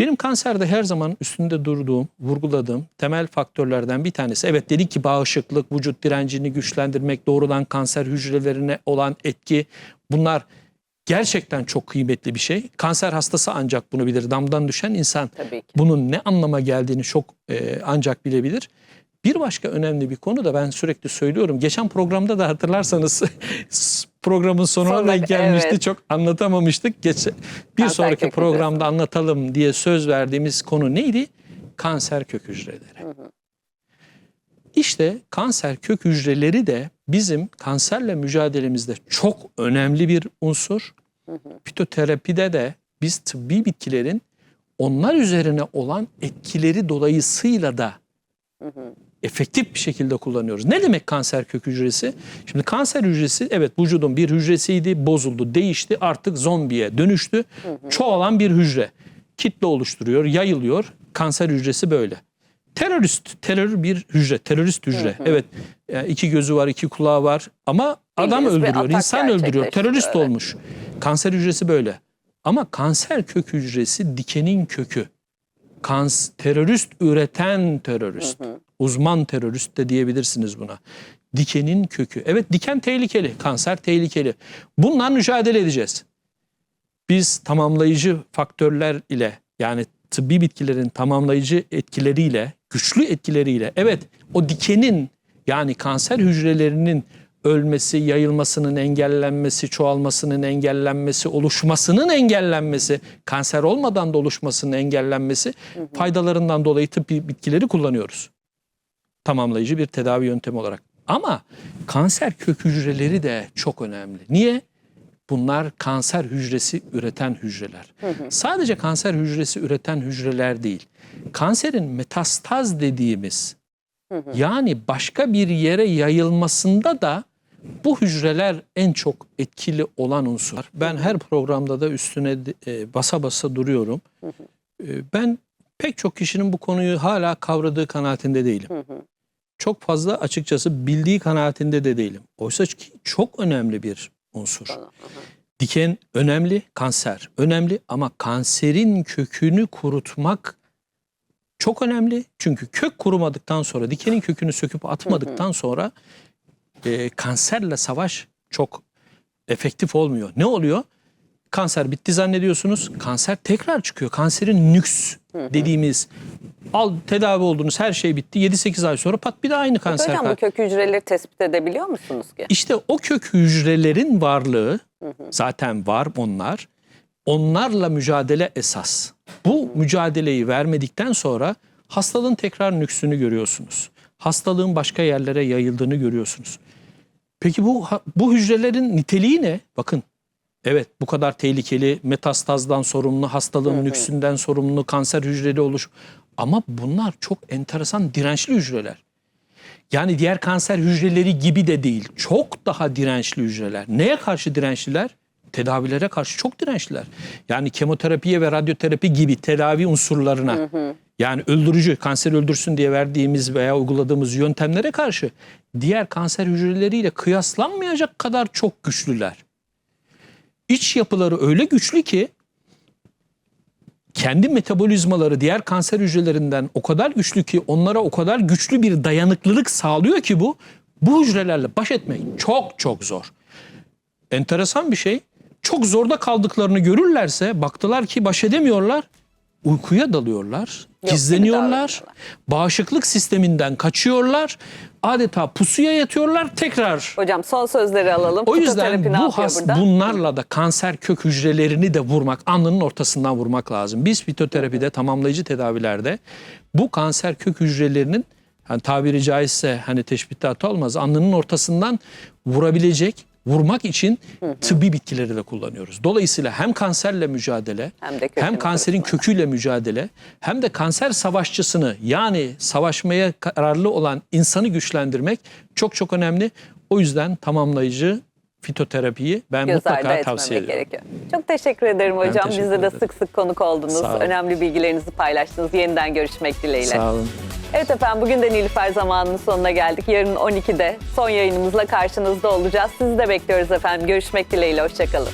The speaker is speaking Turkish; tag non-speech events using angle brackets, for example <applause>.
Benim kanserde her zaman üstünde durduğum, vurguladığım temel faktörlerden bir tanesi. Evet dedik ki bağışıklık, vücut direncini güçlendirmek, doğrudan kanser hücrelerine olan etki bunlar gerçekten çok kıymetli bir şey. Kanser hastası ancak bunu bilir. Damdan düşen insan bunun ne anlama geldiğini çok e, ancak bilebilir. Bir başka önemli bir konu da ben sürekli söylüyorum. Geçen programda da hatırlarsanız <laughs> programın sonuna Sonra, denk gelmişti. evet. Çok anlatamamıştık. Geç, bir Kanser sonraki kök programda anlatalım diye söz verdiğimiz konu neydi? Kanser kök hücreleri. İşte kanser kök hücreleri de bizim kanserle mücadelemizde çok önemli bir unsur. Fitoterapide de biz tıbbi bitkilerin onlar üzerine olan etkileri dolayısıyla da efektif bir şekilde kullanıyoruz. Ne demek kanser kök hücresi? Şimdi kanser hücresi evet vücudun bir hücresiydi, bozuldu, değişti, artık zombiye dönüştü. Çoğalan bir hücre. Kitle oluşturuyor, yayılıyor. Kanser hücresi böyle. Terörist, terör bir hücre, terörist hücre. Evet, yani iki gözü var, iki kulağı var ama adam bir öldürüyor, insan öldürüyor, terörist evet. olmuş. Kanser hücresi böyle. Ama kanser kök hücresi dikenin kökü. Kans, terörist üreten terörist. Uzman terörist de diyebilirsiniz buna. Dikenin kökü. Evet diken tehlikeli, kanser tehlikeli. Bundan mücadele edeceğiz. Biz tamamlayıcı faktörler ile yani tıbbi bitkilerin tamamlayıcı etkileriyle, güçlü etkileriyle evet o dikenin yani kanser hücrelerinin ölmesi, yayılmasının engellenmesi, çoğalmasının engellenmesi, oluşmasının engellenmesi, kanser olmadan da oluşmasının engellenmesi faydalarından dolayı tıbbi bitkileri kullanıyoruz. Tamamlayıcı bir tedavi yöntemi olarak. Ama kanser kök hücreleri de çok önemli. Niye? Bunlar kanser hücresi üreten hücreler. Sadece kanser hücresi üreten hücreler değil. Kanserin metastaz dediğimiz yani başka bir yere yayılmasında da bu hücreler en çok etkili olan unsurlar. Ben her programda da üstüne e, basa basa duruyorum. E, ben pek çok kişinin bu konuyu hala kavradığı kanaatinde değilim. Çok fazla açıkçası bildiği kanaatinde de değilim. Oysa ki çok önemli bir unsur. Diken önemli, kanser önemli ama kanserin kökünü kurutmak çok önemli. Çünkü kök kurumadıktan sonra, dikenin kökünü söküp atmadıktan sonra e, kanserle savaş çok efektif olmuyor. Ne oluyor? Kanser bitti zannediyorsunuz. Kanser tekrar çıkıyor. Kanserin nüks dediğimiz al tedavi oldunuz her şey bitti. 7-8 ay sonra pat bir daha aynı kanser. Hocam bu kök hücreleri tespit edebiliyor musunuz ki? İşte o kök hücrelerin varlığı zaten var onlar. Onlarla mücadele esas. Bu mücadeleyi vermedikten sonra hastalığın tekrar nüksünü görüyorsunuz. Hastalığın başka yerlere yayıldığını görüyorsunuz. Peki bu bu hücrelerin niteliği ne? Bakın. Evet bu kadar tehlikeli, metastazdan sorumlu, hastalığın nüksünden sorumlu, kanser hücreli oluş. Ama bunlar çok enteresan dirençli hücreler. Yani diğer kanser hücreleri gibi de değil. Çok daha dirençli hücreler. Neye karşı dirençliler? Tedavilere karşı çok dirençliler. Yani kemoterapiye ve radyoterapi gibi tedavi unsurlarına yani öldürücü, kanser öldürsün diye verdiğimiz veya uyguladığımız yöntemlere karşı diğer kanser hücreleriyle kıyaslanmayacak kadar çok güçlüler. İç yapıları öyle güçlü ki kendi metabolizmaları diğer kanser hücrelerinden o kadar güçlü ki onlara o kadar güçlü bir dayanıklılık sağlıyor ki bu bu hücrelerle baş etmek çok çok zor. Enteresan bir şey. Çok zorda kaldıklarını görürlerse baktılar ki baş edemiyorlar. Uykuya dalıyorlar, gibi gizleniyorlar, bağışıklık sisteminden kaçıyorlar, adeta pusuya yatıyorlar tekrar Hocam son sözleri alalım. o yüzden bu has, burada? bunlarla da kanser kök hücrelerini de vurmak, alnının ortasından vurmak lazım. Biz fitoterapide, tamamlayıcı tedavilerde bu kanser kök hücrelerinin hani tabiri caizse hani teşbihte hata olmaz alnının ortasından vurabilecek, vurmak için tıbbi bitkileri de kullanıyoruz. Dolayısıyla hem kanserle mücadele, Hem de hem kanserin kurutmak. köküyle mücadele, hem de kanser savaşçısını yani savaşmaya kararlı olan insanı güçlendirmek çok çok önemli. O yüzden tamamlayıcı fitoterapiyi ben Göz mutlaka tavsiye ediyorum. gerekiyor. Çok teşekkür ederim hocam. teşekkür Bizde de ederim. sık sık konuk oldunuz. Önemli bilgilerinizi paylaştınız. Yeniden görüşmek dileğiyle. Sağ olun. Evet efendim bugün de Nilüfer zamanının sonuna geldik. Yarın 12'de son yayınımızla karşınızda olacağız. Sizi de bekliyoruz efendim. Görüşmek dileğiyle. Hoşçakalın.